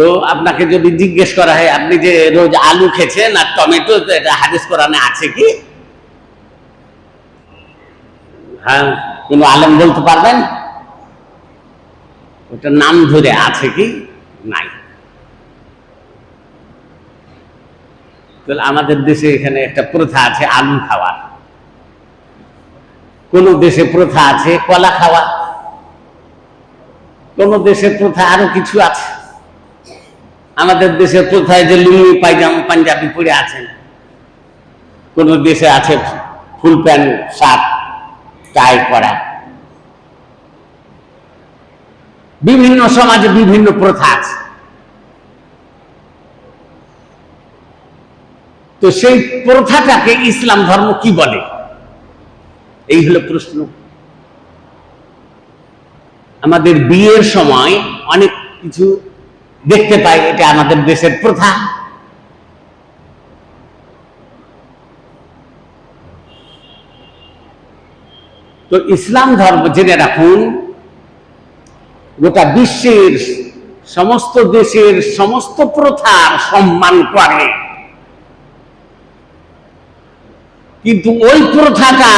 তো আপনাকে যদি জিজ্ঞেস করা হয়, আপনি যে রোজ আলু খেছেন আর টমেটো এটা হাদিস কোরআনে আছে কি? হ্যাঁ কোনো আলেম বলতে পারবেন? ওটা নাম ধরে আছে কি? নাই। আমাদের দেশে এখানে একটা প্রথা আছে, আলু খাওয়ার কোন দেশে প্রথা আছে, কলা খাওয়া। কোন দেশের প্রথা আরও কিছু আছে? আমাদের দেশে প্রথায় যে লুঙ্গি, পায়জামা, পাঞ্জাবি পরে আছেন কোন দেশে আছে ফুল প্যান্ট, শার্ট, টাই পরা? বিভিন্ন সমাজে বিভিন্ন প্রথা আছে। তো সেই প্রথাটাকে ইসলাম ধর্ম কি বলে? এই হলো প্রশ্ন। আমাদের বিয়ের সময় অনেক কিছু দেখতে পাই, এটা আমাদের দেশের প্রথা তো ইসলাম ধর্ম জেনে রাখুন, গোটা বিশ্বের সমস্ত দেশের সমস্ত প্রথার সম্মান করে। কিন্তু ওই প্রথাটা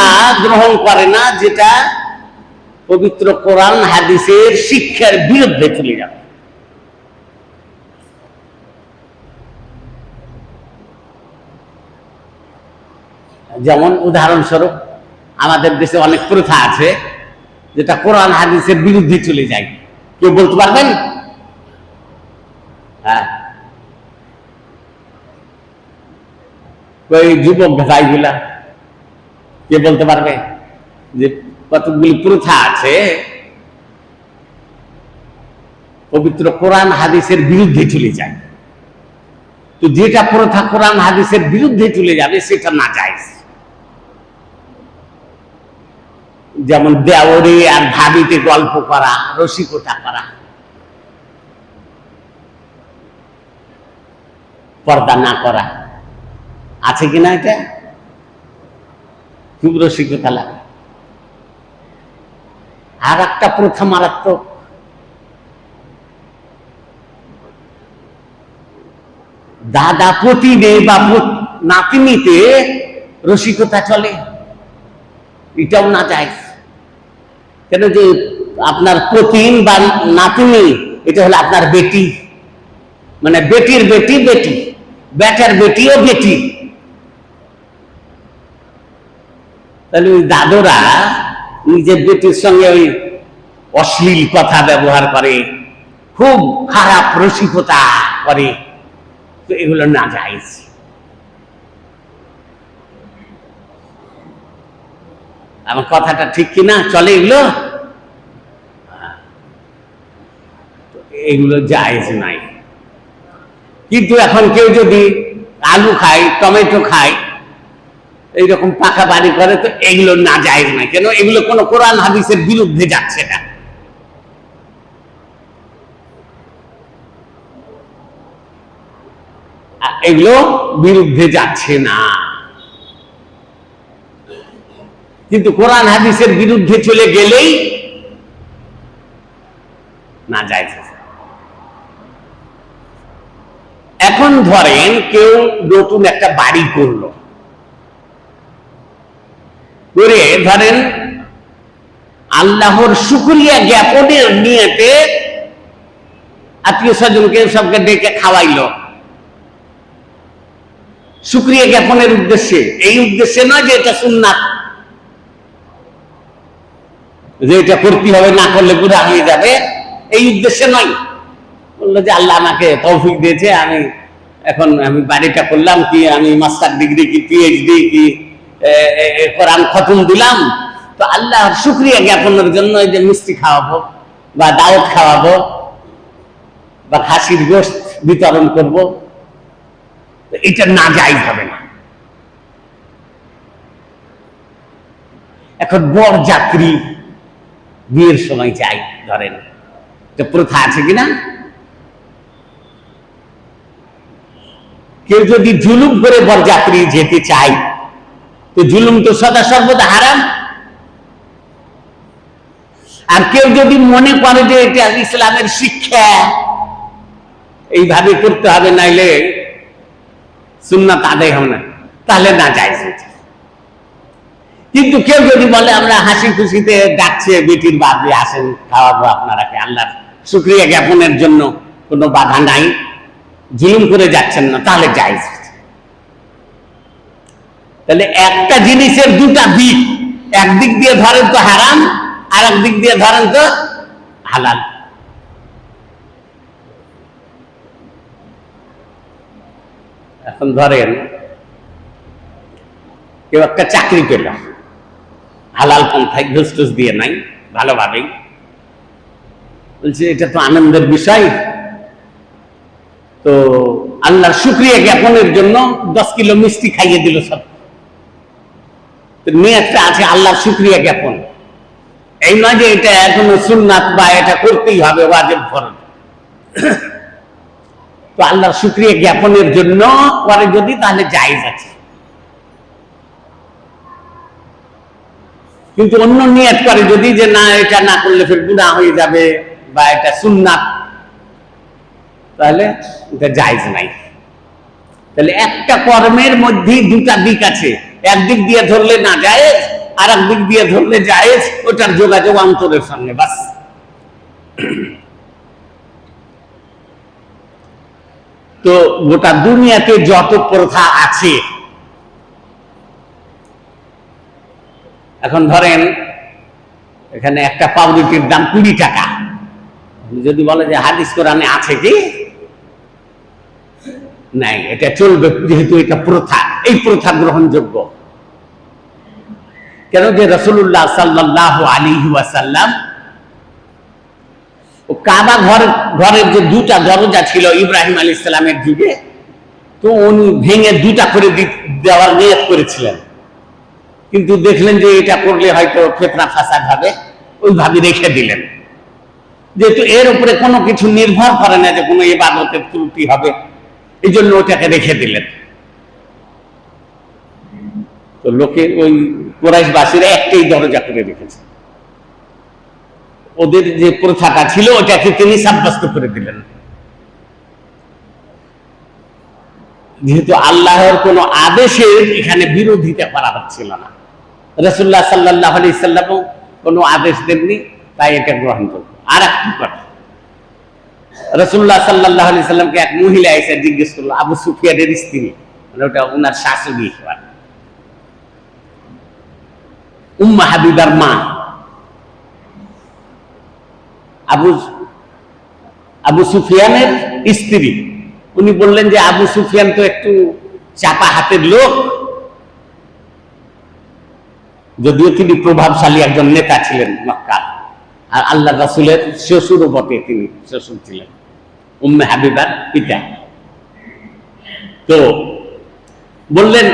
গ্রহণ করে না, যেটা পবিত্র কোরআন, হাদিসের শিক্ষার বিরুদ্ধে চলে যাবে। যেমন উদাহরণস্বরূপ আমাদের দেশে অনেক প্রথা আছে, যেটা কোরআন, হাদিসের বিরুদ্ধে চলে যায়। কেউ বলতে পারবেন? হ্যাঁ। যুবক ভাইগুলা, কে বলতে পারবে? যে কতগুলি প্রথা আছে, পবিত্র কোরআন, হাদিসের বিরুদ্ধে চলে যায়। তো যেটা প্রথা কোরআন, হাদিসের বিরুদ্ধে চলে যাবে, সেটা না যায় যেমন দেওরে আর ভাবিতে গল্প করা, রসিকতা করা। পর্দা না করা। আছে কিনা এটা? খুব রসিকতা লাগে। আর একটা প্রথা মারাত্মক। দাদা পতিনে বা নাতিনিতে রসিকতা চলে। এটাও না যায়। কেন যে আপনার পতিন বা নাতিনি, এটা হলো আপনার বেটি। মানে বেটির বেটি বেটি, বেটার বেটিও বেটি। তাহলে ওই দাদরা নিজের বেটির সঙ্গে ওই অশ্লীল কথা ব্যবহার করে, খুব খারাপ রসিকতা করে। তো এগুলো না যায়। আমার কথাটা ঠিক কিনা? চলে এগুলো? এগুলো জায়েজ নাই। কিন্তু এখন কেউ যদি আলু খায়, টমেটো খায়, এইরকম পাকা বাড়ি করে, তো এগুলো না যায় না কেন? এগুলো কোনো কোরআন হাদিসের বিরুদ্ধে যাচ্ছে না। এগুলো বিরুদ্ধে যাচ্ছে না। কিন্তু কোরআন হাদিসের বিরুদ্ধে চলে গেলেই না যায় এখন ধরেন কেউ নতুন একটা বাড়ি করল। করে ধরেন আল্লাহর শুক্রিয়া জ্ঞাপনের নিয়েতে আত্মীয় স্বজনকে সবকে ডেকে খাওয়াইলো। শুক্রিয়া জ্ঞাপনের উদ্দেশ্যে। এই উদ্দেশ্যে নয় যে এটা সুন্নাত। যে এটা করতে হবে, না করলে বুড়া হয়ে যাবে। এই উদ্দেশ্যে নয়। বলল যে আল্লাহ আমাকে তৌফিক দিয়েছে, আমি এখন আমি বাড়িটা করলাম কি, আমি মাস্টার ডিগ্রি কি পিএইচডি কি কোরআন খতম দিলাম। তো আল্লাহর শুক্রিয়া জ্ঞাপনের জন্য এই যে মিষ্টি খাওয়াবো, বা দাওয়াত খাওয়াবো, বা খাসির গোশত বিতরণ করব এটা না যাই হবে না। এখন বর যাত্রী বিয়ের সময় যাই, ধরেন। এটা প্রথা আছে কিনা? কেউ যদি জুলুম করে বরযাত্রী যেতে চায়, তো জুলুম তো সদা সর্বদা হারাম। আর কেউ যদি মনে করে যে এটা ইসলামের শিক্ষা, এইভাবে করতে হবে, নাইলে সুন্নাত আদায় হবে না। তাহলে না যায় কিন্তু কেউ যদি বলে, আমরা হাসি খুশিতে ডাকছে বেটির বাদে আসেন খাওয়াবো আপনারা কে আল্লাহর শুক্রিয়া জ্ঞাপনের জন্য কোনো বাধা নাই, জুলুম করে যাচ্ছেন না, তাহলে যাই তাহলে একটা জিনিসের দুটা দিক একদিক দিয়ে ধরেন তো হারাম, আর একদিক দিয়ে ধরেন তো হালাল। এখন ধরেন, কেউ একটা চাকরি পেল। হালাল পন্থায় ঘুষ দিয়ে নাই, ভালোভাবেই। বলছে, এটা তো আনন্দের বিষয়। তো আল্লাহর শুক্রিয়া জ্ঞাপনের জন্য দশ কিলো মিষ্টি খাইয়ে দিল সব। তো মেয়েটা আছে আল্লাহর শুক্রিয়া জ্ঞাপন। এই নয় যে এটা কোনো সুন্নাত বা এটা করতেই হবে, ওয়াজেব ফরজ। তো আল্লাহর শুক্রিয়া জ্ঞাপনের জন্য পরে যদি, তাহলে জায়েজ আছে। কিন্তু অন্য নিয়ত করে, যদি যে না, এটা না করলে ফের গুণা হয়ে যাবে বা এটা সুন্নাত, তাহলে এটা জায়েজ নাই। তাহলে একটা কর্মের মধ্যেই দুটা দিক আছে। একদিক দিয়ে ধরলে না জায়েজ আর একদিক দিয়ে ধরলে জায়েজ, ওটার যোগাযোগ অন্তরের সঙ্গে, বাস। তো গোটা দুনিয়াতে যত প্রথা আছে এখন ধরেন, এখানে একটা পাউরুটির দাম কুড়ি টাকা। যদি বলে যে হাদিস কোরআনে আছে কি? নাই, এটা চলবে যেহেতু এটা প্রথা, এই প্রথা গ্রহণযোগ্য। কেন যে রসুল্লাহ সাল্লাহ আলী ওয়াসাল্লাম ও কাবা ঘর, ঘরের যে দুটা দরজা ছিল ইব্রাহিম আলী ইসলামের যুগে তো উনি ভেঙে দুটা করে দেওয়ার নিয়ত করেছিলেন। কিন্তু দেখলেন যে এটা করলে হয়তো ফেতনা ফাসাদ হবে, ওইভাবে রেখে দিলেন। যেহেতু এর উপরে কোনো কিছু নির্ভর করে না যে কোনো ইবাদতের ত্রুটি হবে এই জন্য ওটাকে রেখে দিলেন। তো লোকে ওই কোরাইশবাসীরা একটাই দরজা করে রেখেছে। ওদের যে প্রথাটা ছিল, ওটাকে তিনি সাব্যস্ত করে দিলেন। যেহেতু আল্লাহর কোন আদেশের এখানে বিরোধিতা করা হচ্ছিল না। রসুল্লাহ সাল্লাহ আলি সাল্লামও কোনো আদেশ দেননি, তাই এটা গ্রহণ করব আর একটি কথা রসুল্লাহ সাল্লাহ আলি সাল্লামকে এক মহিলা এসে জিজ্ঞেস করল, আবু সুফিয়ানের স্ত্রী? মানে ওটা ওনার শাশুড়ি হওয়ার। উম্মা হাবিবার মা। আবু আবু সুফিয়ানের স্ত্রী। উনি বললেন যে, আবু সুফিয়ান তো একটু চাপা হাতের লোক। যদিও তিনি প্রভাবশালী একজন নেতা ছিলেন মক্কা আর আল্লাহ রাসুলের শ্বশুরও বটে তিনি, শ্বশুর ছিলেন। উম্মে হাবিবার পিতা। তো বললেন,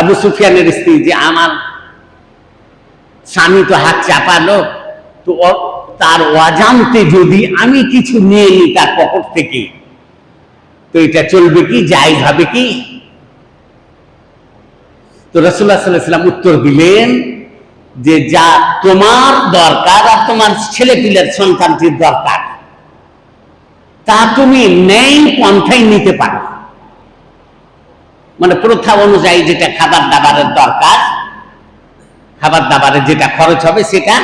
আবু সুফিয়ানের স্ত্রী যে আমার স্বামী তো হাত চাপালো, তো তার অজান্তে যদি আমি কিছু নিয়ে নিই তার পকেট থেকে, তো এটা চলবে কি, জায়জ হবে কি? তো রসুল্লাহ সাল্লাম উত্তর দিলেন যে যা তোমার দরকার আর তোমার ছেলে পিলের সন্তানটির দরকার, তা তুমি নেই পন্থাই নিতে পারো। মানে প্রথা অনুযায়ী যেটা খাবার দাবারের দরকার, খাবার দাবারের যেটা খরচ হবে সেটা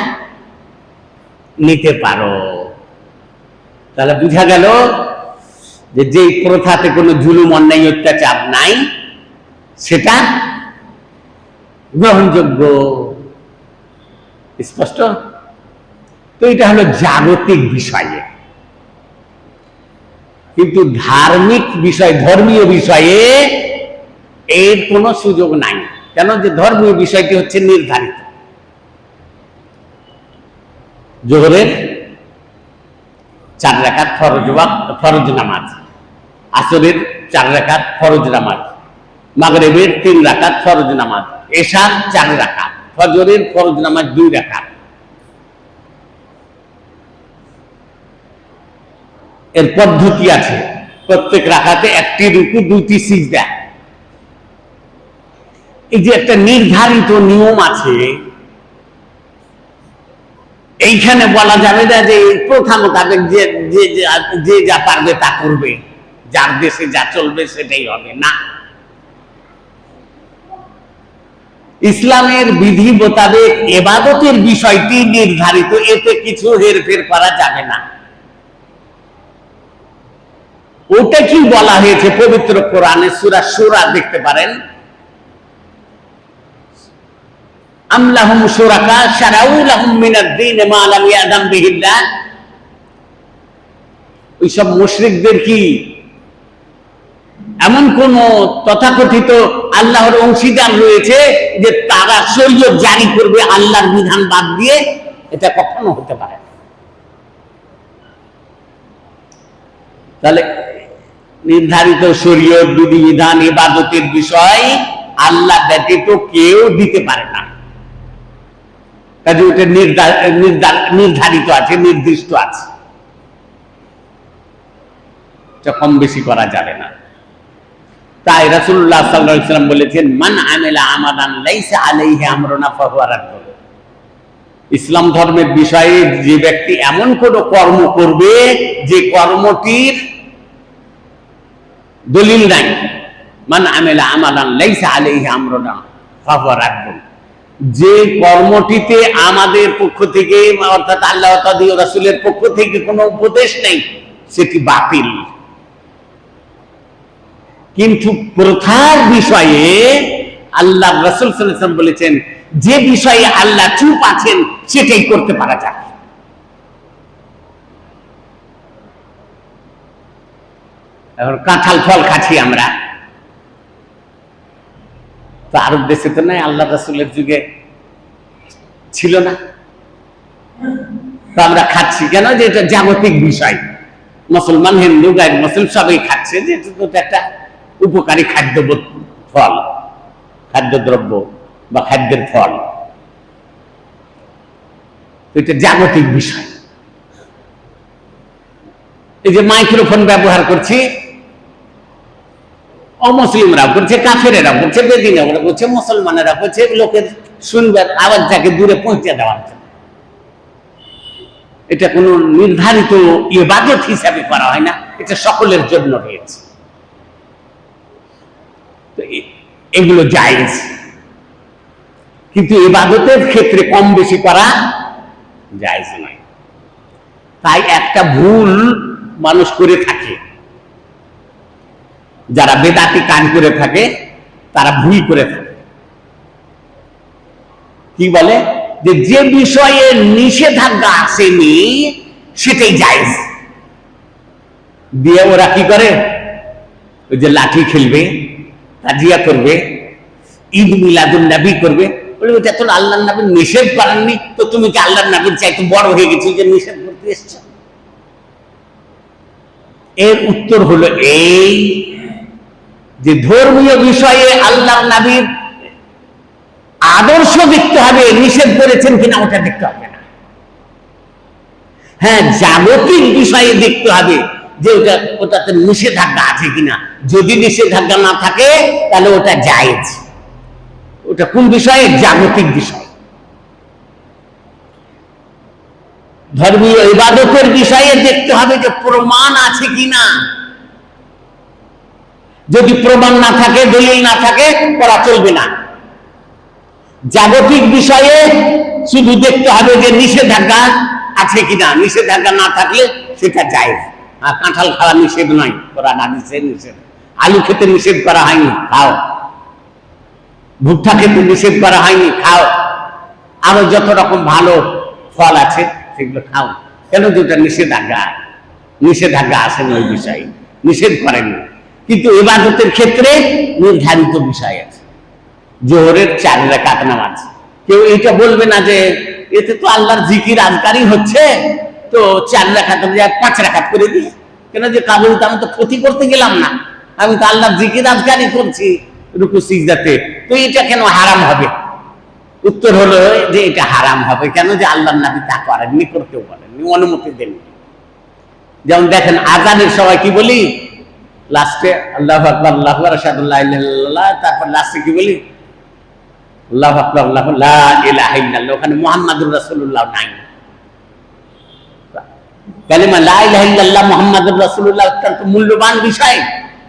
নিতে পারো। তাহলে বুঝা গেল যে যেই প্রথাতে কোনো জুলুম, অন্যায়, অত্যাচার নাই, সেটা গ্রহণযোগ্য। স্পষ্ট? তো এটা হলো জাগতিক বিষয়ে। কিন্তু ধার্মিক বিষয়, ধর্মীয় বিষয়ে এর কোনো সুযোগ নাই। কেন? যে ধর্মীয় বিষয়টি হচ্ছে নির্ধারিত। জোহরের চার রেখাত ফরজ ফরজ নামাজ। আসরের চার রেখাত ফরজ নামাজ। মাগরেবের তিন রাকাত, ফরজ নামাজ। এশার চার রাকাত, ফজরের ফরজ নামাজ দুই এর পদ্ধতি আছে। প্রত্যেক রাখাতে একটি রুকু এই যে একটা নির্ধারিত নিয়ম আছে, এইখানে বলা যাবে না যে এই প্রথা মোতাবেক যে যে, যে- যে যা পারবে তা করবে। যার দেশে যা চলবে সেটাই হবে। না। ইসলামের বিধি মোতাবেক এবাদতের বিষয়টি নির্ধারিত, এতে কিছু হেরফের করা যাবে না। ওটা কি বলা হয়েছে? পবিত্র কোরআনে সুরা সুরা দেখতে পারেন। আমলাহুম মুশরিকদের কি এমন কোন তথাকথিত আল্লাহর অংশীদার রয়েছে যে তারা শরীয়ত জারি করবে আল্লাহর বিধান বাদ দিয়ে? এটা কখনো হতে পারে। তাহলে নির্ধারিত শরীয়ত বিধিবিধান ইবাদতের বিষয় আল্লাহ ব্যতীত কেউ দিতে পারে না। কাজে ওটা নির্ধা- নির্ধা- নির্ধারিত আছে, নির্দিষ্ট আছে। কম বেশি করা যাবে না। তাই আলাইহি সাল্লাম বলেছেন, মান আমিলা আমাদান লাইসা আলাইহি আমরুনা ফাহুয়া রাদ্দুন। ইসলাম ধর্মের বিষয়ে যে ব্যক্তি এমন কোন কর্ম করবে যে কর্মটির দলিল নাই। মান আমিলা আমাদান লাইসা আলাইহি আমরুনা ফাহুয়া রাদ্দুন। যে কর্মটিতে আমাদের পক্ষ থেকে, অর্থাৎ আল্লাহ রাসূলের পক্ষ থেকে কোনো উপদেশ নেই, সেটি বাতিল। কিন্তু প্রথার বিষয়ে আল্লাহ রসুল বলেছেন, যে বিষয়ে আল্লাহ চুপ আছেন, সেটাই করতে পারা যায়। কাঁঠাল ফল খাচ্ছি আমরা। তো আরব দেশে তো নাই আল্লাহ রসুলের যুগে ছিল না। তো আমরা খাচ্ছি কেন? যে এটা জাগতিক বিষয়। মুসলমান, হিন্দু গায়ের মুসলিম সবাই খাচ্ছে। যে একটা উপকারী খাদ্য ফল, খাদ্যদ্রব্য বা খাদ্যের ফল। এটা জাগতিক বিষয়। এই যে মাইক্রোফোন ব্যবহার করছি অমুসলিমরা করছে কাফেরেরা করছে বেদিনেরা করছে, মুসলমানেরা করছে লোকের শুনবার আওয়াজটাকে দূরে পৌঁছে দেওয়ার এটা কোনো নির্ধারিত ইবাদত হিসাবে করা হয় না, এটা সকলের জন্য রয়েছে। তো এগুলো জায়েজ। কিন্তু ইবাদতের ক্ষেত্রে কম বেশি করা জায়েজ নয়। তাই একটা ভুল মানুষ করে থাকে। যারা বেদাতি কাজ করে থাকে, তারা ভুল করে থাকে। কি বলে? যে যে বিষয়ে নিষেধাজ্ঞা আসেনি, সেটাই জায়েজ। দিয়ে ওরা কি করে? ওই যে লাঠি খেলবে। তাজিয়া করবে, ঈদ মিলাদুল নবী করবে। বলে ওটা তো আল্লাহ নবী নিষেধ করেননি তো তুমি কি আল্লাহ নবীর চাইতে বড় হয়ে গেছো যে নিষেধ করতে এসছো? এর উত্তর হলো এই যে ধর্মীয় বিষয়ে আল্লাহ নবীর আদর্শ দেখতে হবে, নিষেধ করেছেন কিনা ওটা দেখতে হবে না। হ্যাঁ জাগতিক বিষয়ে দেখতে হবে। যে ওটা ওটাতে নিষেধাজ্ঞা আছে কিনা। যদি নিষেধাজ্ঞা না থাকে, তাহলে ওটা জায়েজ। ওটা কোন বিষয়ে? জাগতিক বিষয়। ধর্মীয় ইবাদতের বিষয়ে দেখতে হবে যে প্রমাণ আছে কিনা। যদি প্রমাণ না থাকে, দলিল না থাকে, করা চলবে না। জাগতিক বিষয়ে শুধু দেখতে হবে যে নিষেধাজ্ঞা আছে কিনা। নিষেধাজ্ঞা না থাকলে সেটা যায় আর কাঁঠাল খাওয়া নিষেধ নয়। কোরআন, হাদিসে নিষেধ। আলু খেতে নিষেধ করা হয়নি, খাও। ভুট্টা খেতে নিষেধ করা হয়নি, খাও। আরও যত রকম ভালো ফল আছে, সেগুলো খাও। কেন যেটা নিষেধাজ্ঞা? নিষেধাজ্ঞা আসেন ওই বিষয়ে। নিষেধ করেননি কিন্তু এবাদতের ক্ষেত্রে নির্ধারিত বিষয় আছে। জোহরের চার রেখাত নামাজ। কেউ এটা বলবে না যে, এতে তো আল্লাহর জিকির আজকারই হচ্ছে। তো চার রেখাত পাঁচ রেখাত করে দিই। কেন যে কাবুল তো আমি তো ক্ষতি করতে গেলাম না। আমি তো আল্লাহ জিকির আজকারই করছি, রুকু, সিজদাতে। তো এটা কেন হারাম হবে? উত্তর হলো যে এটা হারাম হবে। কেন যে আল্লাহর নাবি তা করেননি, করতেও পারেননি অনুমতি দেননি। যেমন দেখেন আজানের সবাই কি বলি? লাস্টে আল্লাহ আকবর, আল্লাহ ইল্লাল্লাহ, তারপর লাস্টে কি বলি? আল্লাহ আকবর, আল্লাহ ওখানে মুহাম্মাদুর রাসূলুল্লাহ নাই। কালিমা লা ইলাহা ইল্লাল্লাহ অত্যন্ত মূল্যবান বিষয়।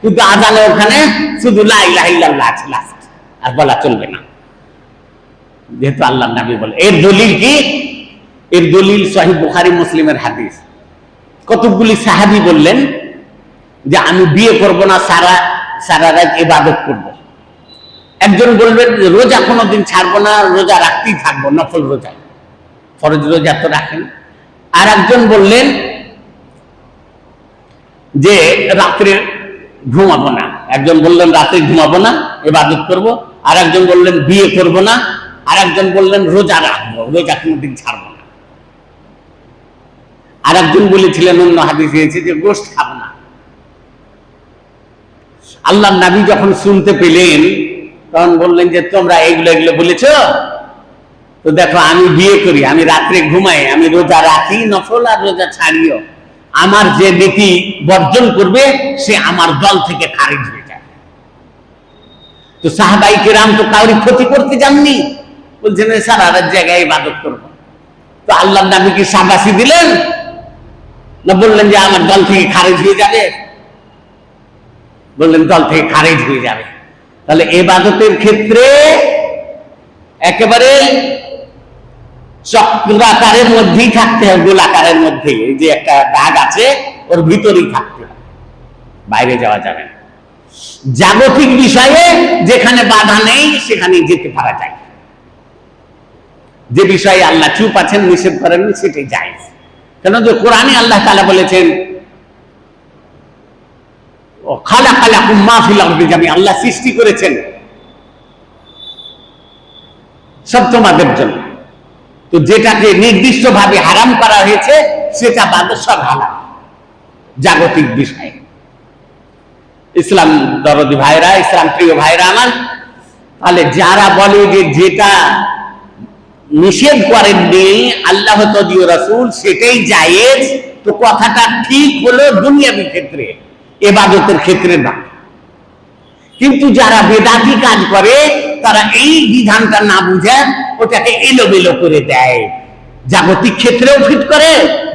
কিন্তু আজানে ওখানে শুধু লা ইলাহা ইল্লাল্লাহ আছে আর বলা চলবে না। যেহেতু আল্লাহ নবী বলে। এর দলিল কি? এর দলিল সহিহ বুখারী মুসলিমের হাদিস। কতগুলি সাহাবী বললেন যে আমি বিয়ে করব না, সারা সারা রাত ইবাদত করব। একজন বলবেন রোজা কোনোদিন ছাড়বো না, রোজা রাখতেই থাকব, নফল রোজা। ফরজ রোজা তো রাখেন। আর একজন বললেন যে রাত্রে ঘুমাবো না। একজন বললেন রাতে ঘুমাবো না, ইবাদত করব। আর একজন বললেন, বিয়ে করব না। আর একজন বললেন, রোজা রাখব, রোজা কোনোদিন ছাড়বো না। আর একজন বলেছিলেন, অন্য হাদিস দিয়েছে যে গোষ্ঠ খাব না। আল্লাহ নাবি যখন শুনতে পেলেন, তখন বললেন যে, তোমরা এগুলো এগুলো বলেছ? তো দেখো, আমি বিয়ে করি, আমি রাত্রে ঘুমাই, আমি রোজা রাখি, নফল আর রোজা ছাড়িও। আমার যে নীতি বর্জন করবে, সে আমার দল থেকে খারিজ হয়ে যাবে। তো সাহাবাই কেরাম তো কাউরি ক্ষতি করতে যাননি। বলছেন "এ সারা রাত জায়গায় ইবাদত করব। তো আল্লাহ নাবি কি সাবাসি দিলেন? না বললেন যে, আমার দল থেকে খারিজ হয়ে যাবে? বললেন, দল থেকে খারিজ হয়ে যাবে। তাহলে এবাদতের ক্ষেত্রে একেবারে চক্রাকারের মধ্যেই থাকতে হবে গোলাকারের মধ্যে এই যে একটা দাগ আছে, ওর ভিতরেই থাকতে হবে বাইরে যাওয়া যাবে না। জাগতিক বিষয়ে যেখানে বাধা নেই, সেখানে যেতে পারা যায় যে বিষয়ে আল্লাহ চুপ আছেন, নিষেধ করেননি সেটাই যায় কেন যে কোরআনে আল্লাহ তালা বলেছেন খালা খালা কুম্মা ফিল আরদি জামি আল্লাহ সৃষ্টি করেছেন। সব তোমাদের জন্য। তো যেটাকে নির্দিষ্ট ভাবে হারাম করা হয়েছে, সেটা বাদে সব হারাম জাগতিক বিষয়। ইসলাম দরদি ভাইরা, ইসলাম প্রিয় ভাইরা আমার, তাহলে যারা বলে যে যেটা নিষেধ করেননি, আল্লাহ তদীয় রাসূল, সেটাই জায়েজ, তো কথাটা ঠিক হলো দুনিয়াবি ক্ষেত্রে, এবাদতের ক্ষেত্রে না। কিন্তু যারা বেদাতি কাজ করে তারা এই বিধানটা না বুঝে, ওটাকে এলোমেলো করে দেয়। জাগতিক ক্ষেত্রেও ফিট করে,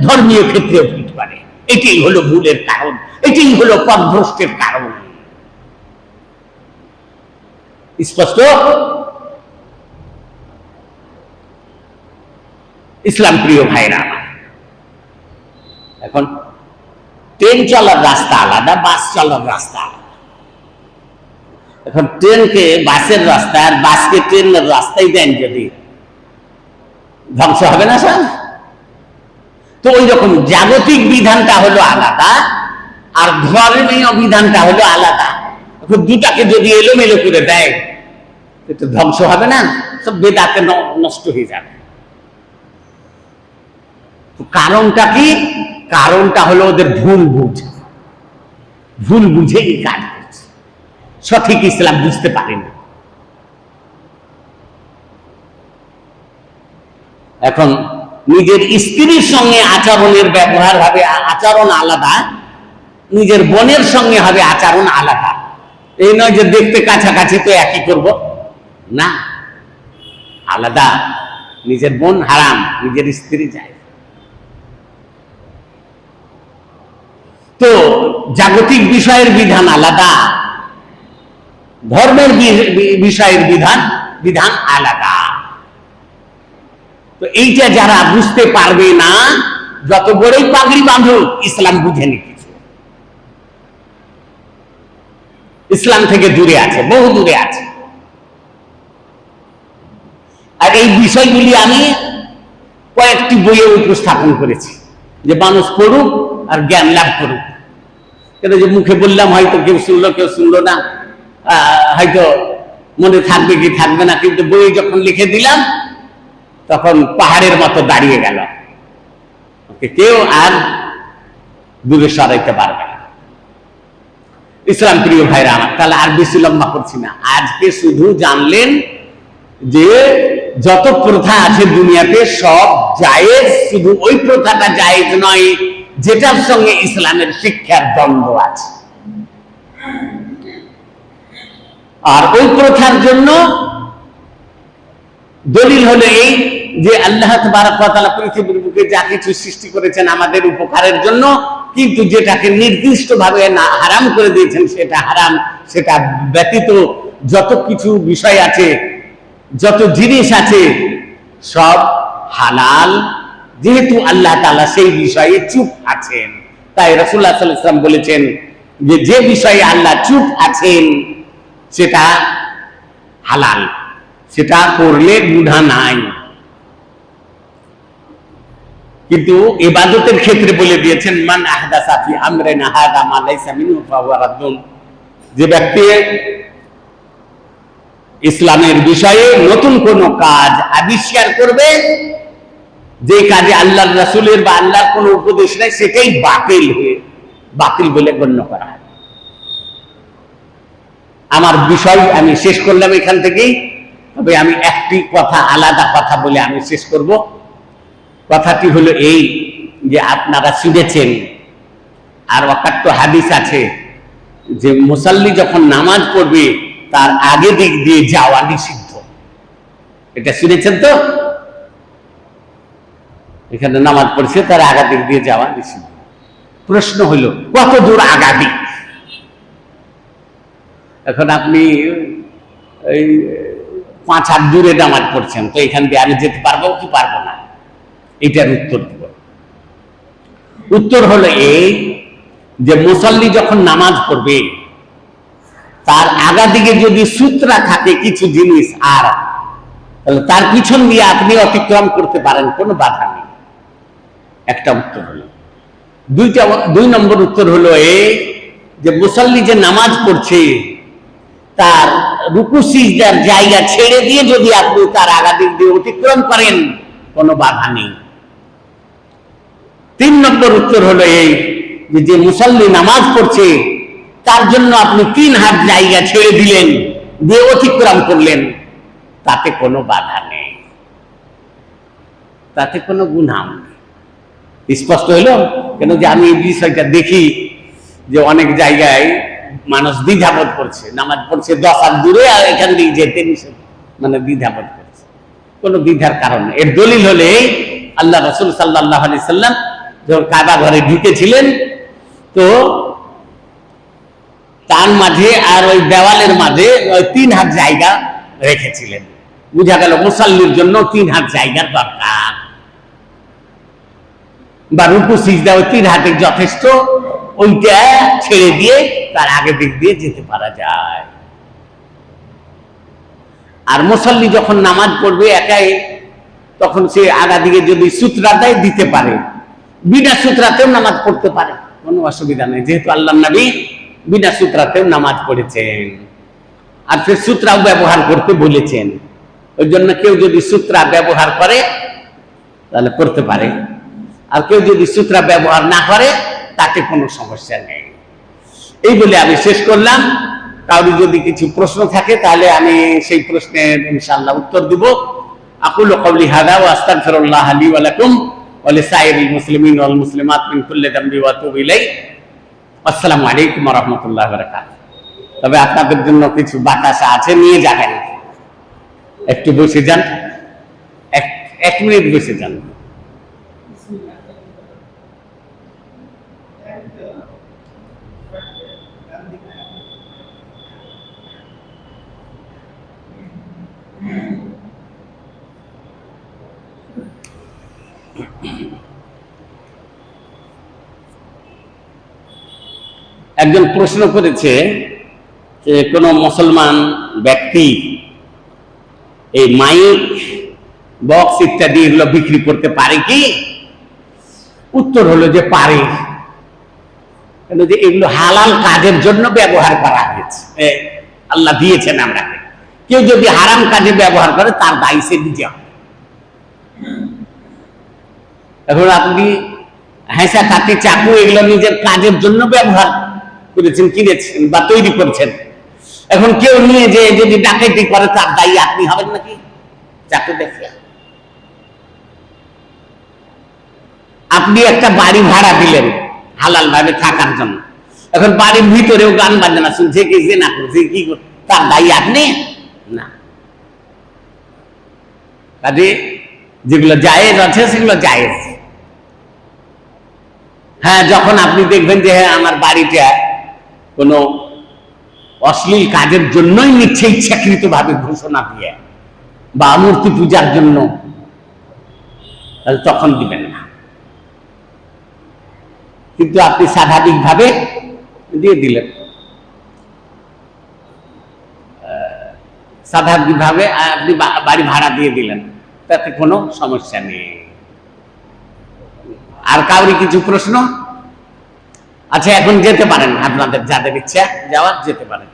ধর্মীয় ক্ষেত্রেও ফিট করে। এটাই হলো ভুলের কারণ, এটাই হলো পথভ্রষ্টের কারণ। স্পষ্ট? ইসলাম প্রিয় ভাইরা, এখন ট্রেন চলার রাস্তা আলাদা বাস চলার রাস্তা আলাদা। এখন ট্রেনকে বাসের রাস্তা আর বাসকে ট্রেনের রাস্তায় দেন যদি, ধ্বংস হবে না স্যার? তো ওই রকম জাগতিক বিধানটা হলো আলাদা আর ধর্মীয় বিধানটা হলো আলাদা। এখন দুটাকে যদি এলোমেলো করে দেয়, তো ধ্বংস হবে না সব বেদাতে ন- নষ্ট হয়ে যাবে। কারণটা কি? কারণটা হলো ওদের ভুল বুঝ। ভুল বুঝে এই কাজ সঠিক ইসলাম বুঝতে পারেনি এখন নিজের স্ত্রীর সঙ্গে আচরণের ব্যবহার হবে আচরণ আলাদা, নিজের বোনের সঙ্গে হবে আচরণ আলাদা। এই নয় যে দেখতে কাছাকাছি তো একই করব। না, আলাদা। নিজের বোন হারাম, নিজের স্ত্রী যায়। তো জাগতিক বিষয়ের বিধান আলাদা। ধর্মের বিষয়ের বিধান বিধান আলাদা। তো এইটা যারা বুঝতে পারবে না, যত বড়ই পাগড়ি বাঁধুক ইসলাম বুঝেনি কিছু। ইসলাম থেকে দূরে আছে, বহু দূরে আছে। আর এই বিষয়গুলি আমি কয়েকটি বইয়ে উপস্থাপন করেছি, যে মানুষ পড়ুক আর জ্ঞান লাভ করুক। কেন যে মুখে বললাম হয়তো কেউ শুনলো কেউ শুনলো না। হয়তো মনে থাকবে কি থাকবে না, কিন্তু বই যখন লিখে দিলাম, তখন পাহাড়ের মতো দাঁড়িয়ে গেল। ওকে, কেউ আর দূরে সরাইতে পারবে না। ইসলাম প্রিয় ভাইরা আমার, তাহলে আর বেশি লম্বা করছি না। আজকে শুধু জানলেন যে যত প্রথা আছে দুনিয়াতে, সব জায়েজ, শুধু ওই প্রথাটা জায়েজ নয়, যেটার সঙ্গে ইসলামের শিক্ষার দ্বন্দ্ব আছে। আর ওই প্রথার জন্য দলিল হলো এই যে আল্লাহ ওয়া পৃথিবীর বুকে যা কিছু সৃষ্টি করেছেন আমাদের উপকারের জন্য, কিন্তু যেটাকে নির্দিষ্টভাবে না হারাম করে দিয়েছেন সেটা হারাম, সেটা ব্যতীত যত কিছু বিষয় আছে, যত জিনিস আছে, সব হালাল। যেহেতু আল্লাহ তালা সেই বিষয়ে চুপ আছেন, তাই রাসূলুল্লাহ সাল্লাল্লাহু বলেছেন যে যে বিষয়ে আল্লাহ চুপ আছেন সেটা হালাল, সেটা করলে গুণা নাই। কিন্তু ইবাদতের ক্ষেত্রে বলে দিয়েছেন, মান আহদাসা ফি আমরিনা হাদা মা লাইসা মিনহু ফাহুয়া যে ব্যক্তি ইসলামের বিষয়ে নতুন কোন কাজ আবিষ্কার করবে, যে কাজে আল্লাহর রাসূলের বা আল্লাহর কোন উপদেশ নাই, সেটাই বাতিল হয়ে, বাতিল বলে গণ্য করা হয়। আমার বিষয় আমি শেষ করলাম এখান থেকেই। তবে আমি একটি কথা, আলাদা কথা বলে আমি শেষ করব। কথাটি হলো এই যে আপনারা শুনেছেন, আর অকাট্য হাদিস আছে যে মুসাল্লি যখন নামাজ পড়বে, তার আগে দিক দিয়ে যাওয়া নিষিদ্ধ। এটা শুনেছেন তো? এখানে নামাজ পড়ছে, তার আগা দিক দিয়ে যাওয়া নিষিদ্ধ। প্রশ্ন হলো কত দূর আগা দিক এখন আপনি এই পাঁচ হাত দূরে নামাজ পড়ছেন, তো এখান দিয়ে আমি যেতে পারব কি পারব না? এটার উত্তর দেব। উত্তর হলো এই যে মুসল্লি যখন নামাজ পড়বে, তার আগা দিকে যদি সূত্রা থাকে কিছু জিনিস আর, তাহলে তার পিছন দিয়ে আপনি অতিক্রম করতে পারেন, কোনো বাধা নেই। একটা উত্তর হলো। দুইটা, দুই নম্বর উত্তর হলো এই যে মুসল্লি যে নামাজ পড়ছে তার রুকু সিজদার জায়গা ছেড়ে দিয়ে যদি আপনি তার আগাদিক দিয়ে অতিক্রম করেন, কোনো বাধা নেই। তিন নম্বর উত্তর হলো এই যে মুসল্লি নামাজ পড়ছে, তার জন্য আপনি তিন হাত জায়গা ছেড়ে দিলেন, দিয়ে অতিক্রম করলেন, তাতে কোনো বাধা নেই। তাতে কোনো গুণাম নেই। স্পষ্ট হইল কেন যে আমি এই বিষয়টা দেখি যে অনেক জায়গায় মানুষ দ্বিধাবোধ করছে, নামাজ পড়ছে দশ হাত দূরে আর এখান দিয়ে যেতে নিষেধ মানে দ্বিধাবোধ করছে। কোনো দ্বিধার কারণ। এর দলিল হলে আল্লাহ রসুল সাল্লাহ আলি সাল্লাম যখন কাবা ঘরে ঢুকেছিলেন, তো তার মাঝে আর ওই দেওয়ালের মাঝে ওই তিন হাত জায়গা রেখেছিলেন। বুঝা গেল মুসাল্লির জন্য তিন হাত জায়গার দরকার। বা রুকু, সিজদা, ওই তিন হাতে যথেষ্ট ওইটা ছেড়ে দিয়ে তার আগে দিক দিয়ে যেতে পারা যায়। আর মুসল্লি যখন নামাজ পড়বে একাই, তখন সে আগা দিকে যদি সূত্রা দেয় দিতে পারে, বিনা সূত্রাতেও নামাজ পড়তে পারে। কোনো অসুবিধা নেই, যেহেতু আল্লাহ নবী বিনা সূত্রাতেও নামাজ পড়েছেন। আর সে সূত্রাও ব্যবহার করতে বলেছেন। ওই জন্য কেউ যদি সূত্রা ব্যবহার করে, তাহলে করতে পারে। আর কেউ যদি সূত্রা ব্যবহার না করে তাতে কোনো সমস্যা নেই। এই বলে আমি শেষ করলাম। কাউরি যদি কিছু প্রশ্ন থাকে, তাহলে আমি সেই প্রশ্নের ইনশাআল্লাহ উত্তর দিব। আকুল কওলি হাদা ওয়া আস্তাগফিরুল্লাহ লি ওয়া লাকুম ওয়া লিসাইরিল মুসলিমিন ওয়াল মুসলিমাত মিন কুল্লি যামবি ওয়া আতুবু ইলাই আসসালামু আলাইকুম ওয়া রাহমাতুল্লাহি ওয়া বারাকাতুহু। তবে আপনাদের জন্য কিছু বাতাসা আছে, নিয়ে যাবেন। একটু বসে যান। এক মিনিট বসে যান। একজন প্রশ্ন করেছে যে কোন মুসলমান ব্যক্তি এই মাইক, বক্স ইত্যাদি এগুলো বিক্রি করতে পারে কি? উত্তর হলো যে পারে। কেন যে এগুলো হালাল কাজের জন্য ব্যবহার করা হয়েছে। আল্লাহ দিয়েছেন আমরা কেউ যদি হারাম কাজে ব্যবহার করে, তার দায়ী সে হবে। এখন আপনি হেঁসা কাটি চাকু এগুলো নিজের কাজের জন্য ব্যবহার করেছেন, কিনেছেন বা তৈরি করছেন। এখন কেউ নিয়ে যে যদি ডাকাইতি করে, তার দায়ী আপনি হবেন নাকি? চাকু দেখে। আপনি একটা বাড়ি ভাড়া দিলেন হালাল ভাবে থাকার জন্য। এখন বাড়ির ভিতরেও গান বাজনা শুনছে কি যে না করছে কি তার দায়ী আপনি? না। কাজে যেগুলো জায়েজ আছে, সেগুলো জায়েজ। হ্যাঁ যখন আপনি দেখবেন যে হ্যাঁ আমার বাড়িটা কোনো অশ্লীল কাজের জন্যই নিচ্ছে ইচ্ছাকৃত ভাবে ঘোষণা দিয়ে বা মূর্তি পূজার জন্য। তাহলে তখন দিবেন না। কিন্তু আপনি স্বাভাবিকভাবে দিয়ে দিলেন। স্বাভাবিকভাবে আপনি বাড়ি ভাড়া দিয়ে দিলেন। তাতে কোনো সমস্যা নেই। আর কাউরি কিছু প্রশ্ন? আচ্ছা এখন যেতে পারেন আপনাদের যাদের ইচ্ছা যাওয়ার যেতে পারেন।